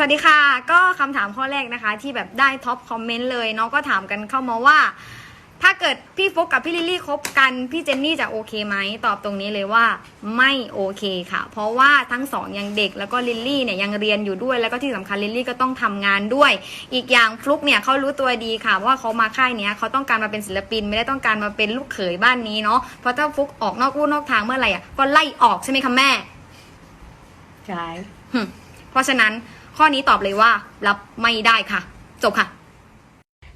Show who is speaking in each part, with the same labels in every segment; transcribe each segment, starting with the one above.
Speaker 1: สวัสดีค่ะ ก็คำถามข้อแรกนะคะ ที่แบบได้ท็อปคอมเมนต์เลยเนาะก็ถามกันเข้ามาว่า ถ้าเกิดพี่ฟุกกับพี่ลิลลี่คบกัน พี่เจนนี่จะโอเคไหมตอบตรงนี้เลยว่าไม่โอเคค่ะ เพราะว่าทั้งสองยังเด็กแล้วก็ลิลลี่เนี่ยยังเรียนอยู่ด้วยแล้วก็ที่สำคัญลิลลี่ก็ต้องทำงานด้วย อีกอย่างฟลุกเนี่ยเขารู้ตัวดีค่ะว่าเขามาค่ายเนี้ยเขาต้องการมาเป็นศิลปิน ไม่ได้ต้องการมาเป็นลูกเขยบ้านนี้เนาะเพราะถ้าฟลุกออกนอกลู่นอกทางเมื่อไหร่อะก็ไล่ออกใช่ไหมคะแม่
Speaker 2: ใช่
Speaker 1: หึเพราะฉะนั้น ข้อนี้ตอบเลยว่ารับไม่ได้ค่ะ จบค่ะ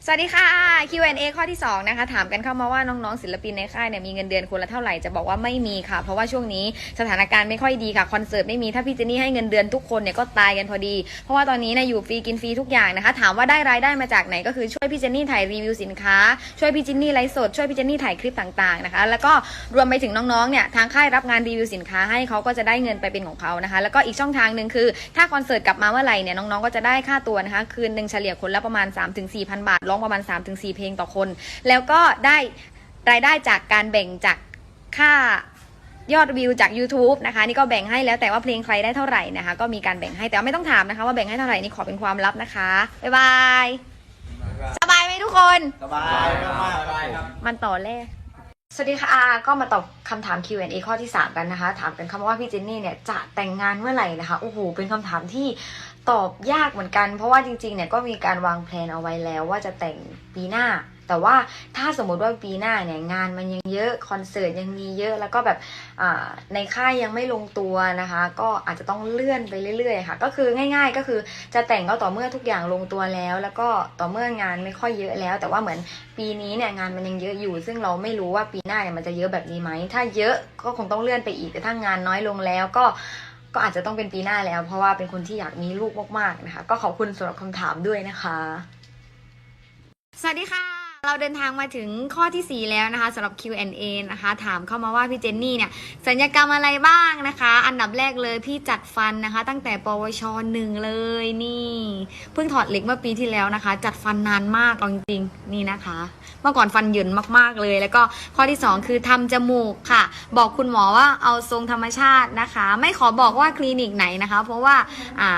Speaker 1: สวัสดีค่ะ Q&A ข้อที่ 2 นะคะ ถามกันเข้ามาว่าน้องๆศิลปินในค่ายเนี่ยมีเงินเดือนคนละเท่าไหร่จะบอกว่าไม่มีค่ะ เพราะว่าช่วงนี้สถานการณ์ไม่ค่อยดีค่ะ คอนเสิร์ตไม่มีถ้าพี่เจนนี่ให้เงินเดือนทุกคนเนี่ยก็ตายกันพอดี เพราะว่าตอนนี้เนี่ยอยู่ฟรีกินฟรีทุกอย่างนะคะ ถามว่าได้รายได้มาจากไหนก็คือช่วยพี่เจนนี่ถ่ายรีวิวสินค้า ช่วยพี่เจนนี่ไลฟ์สดช่วยพี่เจนนี่ถ่ายคลิปต่างๆนะคะ แล้วก็รวมไปถึงน้องๆเนี่ยทางค่ายรับงานรีวิวสินค้าให้เขาก็จะได้เงินไปเป็นของเขานะคะ แล้วก็อีกช่องทางหนึ่งคือ ถ้าคอนเสิร์ตกลับมาเมื่อไหร่เนี่ยน้องๆก็จะได้ค่าตัวนะคะคืนหนึ่งเฉลี่ยคนละประมาณ 3-4,000 บาทร้องประมาณ 3-4 เพลงต่อคน แล้วก็ได้รายได้จากการแบ่งจากค่ายอดวิวจาก YouTube นะคะนี่ก็แบ่งให้แล้วแต่ว่าเพลงใครได้เท่าไหร่นะคะ ก็มีการแบ่งให้แต่ว่าไม่ต้องถามนะคะ ว่าแบ่งให้เท่าไหร่นี่ขอเป็นความลับนะคะ บ๊ายบาย สบายไหมทุกคน
Speaker 3: สบายมากๆครับ
Speaker 1: มันต่อแรก สวัสดีค่ะก็มาตอบคำถาม Q&A ข้อที่ 3 กันนะคะ ถามกันคำว่าพี่เจนนี่เนี่ยจะแต่งงานเมื่อไหร่นะคะโอ้โหเป็นคำถามที่ตอบยากเหมือนกัน เพราะว่าจริงๆเนี่ยก็มีการวางแผนเอาไว้แล้วว่าจะแต่งปีหน้าแต่ว่าถ้าสมมุติว่าปีหน้าเนี่ยงานมันยังเยอะคอนเสิร์ตยังมีเยอะแล้วก็แบบในค่ายยังไม่ลงตัวนะคะ ก็อาจจะต้องเลื่อนไปเรื่อยๆค่ะ ก็คือง่าย ๆ ก็คือจะแต่งก็ต่อเมื่อทุกอย่างลงตัวแล้ว แล้วก็ต่อเมื่องานไม่ค่อยเยอะแล้ว แต่ว่าเหมือนปีนี้เนี่ยงานมันยังเยอะอยู่ ซึ่งเราไม่รู้ว่าปีหน้าเนี่ยมันจะเยอะแบบนี้ไหมถ้าเยอะก็คงต้องเลื่อนไปอีกแต่ถ้างานน้อยลงแล้วก็ก็อาจจะต้องเป็นปีหน้าแล้ว เพราะว่าเป็นคนที่อยากมีลูกมากๆนะคะ ก็ขอบคุณสำหรับคำถามด้วยนะคะ สวัสดีค่ะ เราเดินทางมาถึงข้อทีสี่ 4 แล้วนะคะสำหรับ Q&A นะคะ ถามเข้ามาว่าพี่เจนนี่เนี่ยสัญญกรรมอะไรบ้างนะคะ อันดับแรกเลยพี่จัดฟันนะคะ ตั้งแต่ปวชหนึ่งเลยนี่ เพิ่งถอดเหล็กเมื่อปีที่แล้วนะคะ จัดฟันนานมากเอาจริงๆนี่นะคะ เมื่อก่อนฟันเหยินมากๆเลย แล้วก็ข้อที่ 2 คือทำจมูกค่ะ บอกคุณหมอว่าเอาทรงธรรมชาตินะคะ ไม่ขอบอกว่าคลินิกไหนนะคะ เพราะว่าอ่า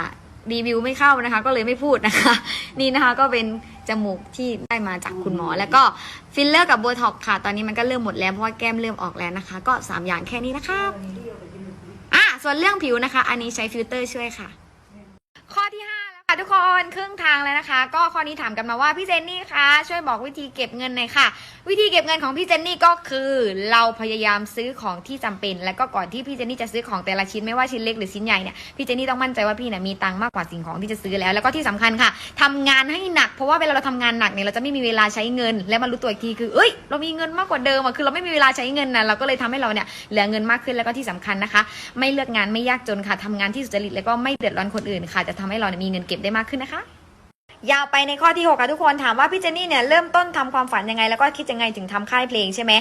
Speaker 1: รีวิวไม่เข้านะคะ ก็เลยไม่พูดนะคะ นี่นะคะก็เป็น จมูกที่ได้มาจากคุณหมอ แล้วก็ฟิลเลอร์กับโบท็อกค่ะ ตอนนี้มันก็เริ่มหมดแล้วเพราะว่าแก้มเริ่มออกแล้วนะคะ ก็ 3 อย่างแค่นี้นะคะอะส่วนเรื่องผิวนะคะ อันนี้ใช้ฟิลเตอร์ช่วยค่ะ ค่ะทุกคนครึ่งทางแล้วนะคะ ก็ข้อนี้ถามกันมาว่าพี่เจนนี่คะช่วยบอกวิธีเก็บเงินหน่อยค่ะ วิธีเก็บเงินของพี่เจนนี่ก็คือเราพยายามซื้อของที่จำเป็น แล้วก็ก่อนที่พี่เจนนี่จะซื้อของแต่ละชิ้นไม่ว่าชิ้นเล็กหรือชิ้นใหญ่เนี่ยพี่เจนนี่ต้องมั่นใจว่าพี่เนี่ยมีตังค์มากกว่าสิ่งของที่จะซื้อแล้ว แล้วก็ที่สำคัญค่ะทำงานให้หนักเพราะว่าเวลาเราทำงานหนักเนี่ยเราจะไม่มีเวลาใช้เงิน และมารู้ตัวอีกทีคือเอ้ยเรามีเงินมากกว่าเดิมอะคือเราไม่มีเวลาใช้เงินนะเราก็เลยทำให้เราเนี่ยเหลือเงินมากขึ้นแล้วก็ที่สำคัญนะคะ ไม่เลือกงานไม่ยากจนค่ะทำงานที่สุจริตแล้วก็ไม่เดือดร้อนคนอื่นค่ะจะทำให้เราเนี่ยมีเงินเก็บได้มากขึ้นนะคะ ยาวไปในข้อที่ 6 ค่ะทุกคนถามว่าพี่เจนนี่เนี่ยเริ่มต้นทำความฝันยังไงแล้วก็คิดยังไงถึงทำค่ายเพลงใช่ไหม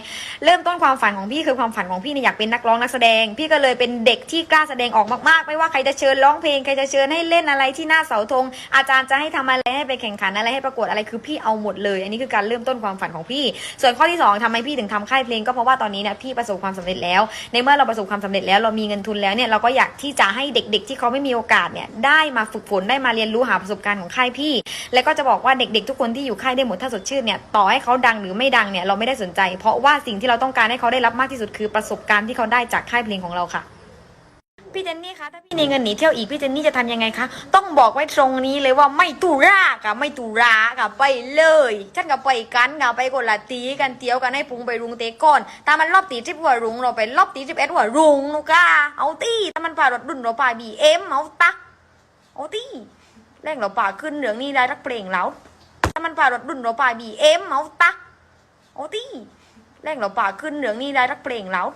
Speaker 1: เริ่มต้นความฝันของพี่คือความฝันของพี่เนี่ยอยากเป็นนักร้องนักแสดง พี่ก็เลยเป็นเด็กที่กล้าแสดงออกมากๆ ไม่ว่าใครจะเชิญร้องเพลงใครจะเชิญให้เล่นอะไรที่หน้าเสาธงอาจารย์จะให้ทำอะไรให้ไปแข่งขันอะไรให้ประกวดอะไรคือพี่เอาหมดเลย อันนี้คือการเริ่มต้นความฝันของพี่ ส่วนข้อที่สองทำไมพี่ถึงทำค่ายเพลงก็เพราะว่าตอนนี้เนี่ยพี่ประสบความสำเร็จแล้ว ในเมื่อเราประสบความสำเร็จแล้วเรามีเงินทุนแล้วเนี่ยเราก็อยากที่จะให้เด็ก ๆ ที่เขาไม่มีโอกาสเนี่ยได้มาฝึกฝนได้มาเรียนรู้หาประสบการณ์ของค่ายพี่แล้วก็จะบอกว่าเด็กๆทุกคนที่อยู่ค่ายได้หมดถ้าสดชื่นเนี่ยต่อให้เขาดังหรือไม่ดังเนี่ยเราไม่ได้สนใจ เพราะว่าสิ่งที่เราต้องการให้เขาได้รับมากที่สุดคือประสบการณ์ที่เขาได้จากค่ายเพลงของเราค่ะพี่เจนนี่คะถ้าพี่มีเงินหนีเที่ยวอีกพี่เจนนี่จะทำยังไงคะต้องบอกไว้ตรงนี้เลยว่าไม่ตุรากะไม่ตุรากะไปเลยฉันกับไปกันกะไปกดละตีกันเตี้ยวกันให้พุงไปรุงเตะก่อนถ้ามันรอบตีจิบหัวรุงเราไปรอบตีจิบเอ็ดหัวรุงนุก้าเอาตีถ้ามันผ่ารถดุนเราป่าบีเอ็มเอาตักเอาตี แรงเราป่าขึ้นเหลืองนี่ได้รักเพลงแล้วถ้ามันป่ารถดุนเราป่าบีเอ็มเอาตะโอตีแรงเราป่าขึ้นเหลืองนี่ได้รักเพลงแล้ว